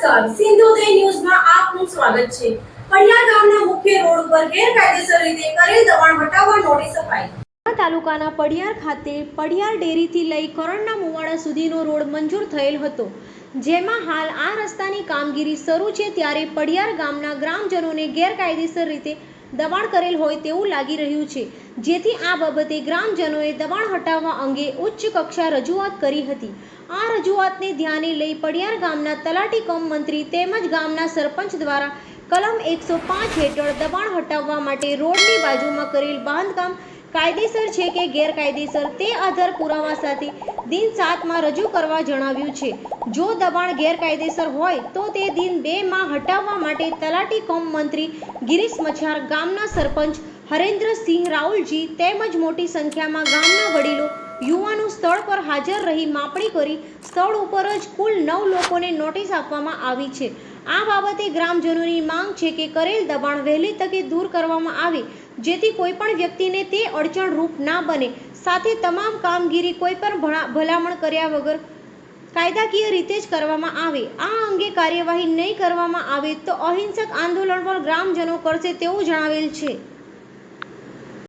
નમસ્કાર. સિંધુદય ન્યૂઝમાં આપનું સ્વાગત છે. પડિયા ગામના મુખ્ય રોડ ઉપર ગેરકાયદેસર રીતે કરેલ દબાણ હટાવવા નોટિસ અપાઈ. તાલુકાના પડિયાર ખાતે પડિયાર ડેરીથી લઈ કરણના મુવાડા સુધીનો રોડ મંજૂર થયેલ હતો. જેમાં હાલ આ રસ્તાની કામગીરી શરૂ છે ત્યારે પડિયાર ગામના ગ્રામજનોને ગેરકાયદેસર રીતે દબાણ કરેલ હોય તેવું લાગી રહ્યું છે. જેથી આ બાબતે ગ્રામજનોએ દબાણ હટાવવા અંગે ઉચ્ચ કક્ષા રજૂઆત કરી હતી. આ રજૂઆતને ધ્યાને લઈ પડિયાર ગામના તલાટી કમ મંત્રી તેમજ ગામના સરપંચ દ્વારા કલમ એકસો પાંચ હેઠળ દબાણ હટાવવા માટે રોડની બાજુમાં કરેલ બાંધકામ કાયદેસર છે કે ગેરકાયદેસર તે આધાર પુરાવા સાથે દિન સાતમાં રજૂ કરવા જણાવ્યું છે. જો દબાણ ગેરકાયદેસર હોય તો તે દિન બેમાં હટાવવા માટે તલાટી કોમ મંત્રી ગિરીશ મછાર, ગામના સરપંચ હરેન્દ્રસિંહ રાઉલજી તેમજ મોટી સંખ્યામાં ગામના વડીલો યુવાનો સ્થળ પર હાજર રહી માપણી કરી સ્થળ ઉપર જ કુલ નવ લોકોને નોટિસ આપવામાં આવી છે. આ બાબતે ગ્રામજનોની માંગ છે કે કરેલ દબાણ વહેલી તકે દૂર કરવામાં આવે, જેથી કોઈ પણ વ્યક્તિને તે અડચણરૂપ ના બને. સાથે તમામ કામગીરી કોઈ પણ ભણા- ભલામણ કર્યા વગર કાયદાકીય રીતે જ કરવામાં આવે. આ અંગે કાર્યવાહી નહીં કરવામાં આવે તો અહિંસક આંદોલન પણ ગ્રામજનો કરશે તેવું જણાવેલ છે.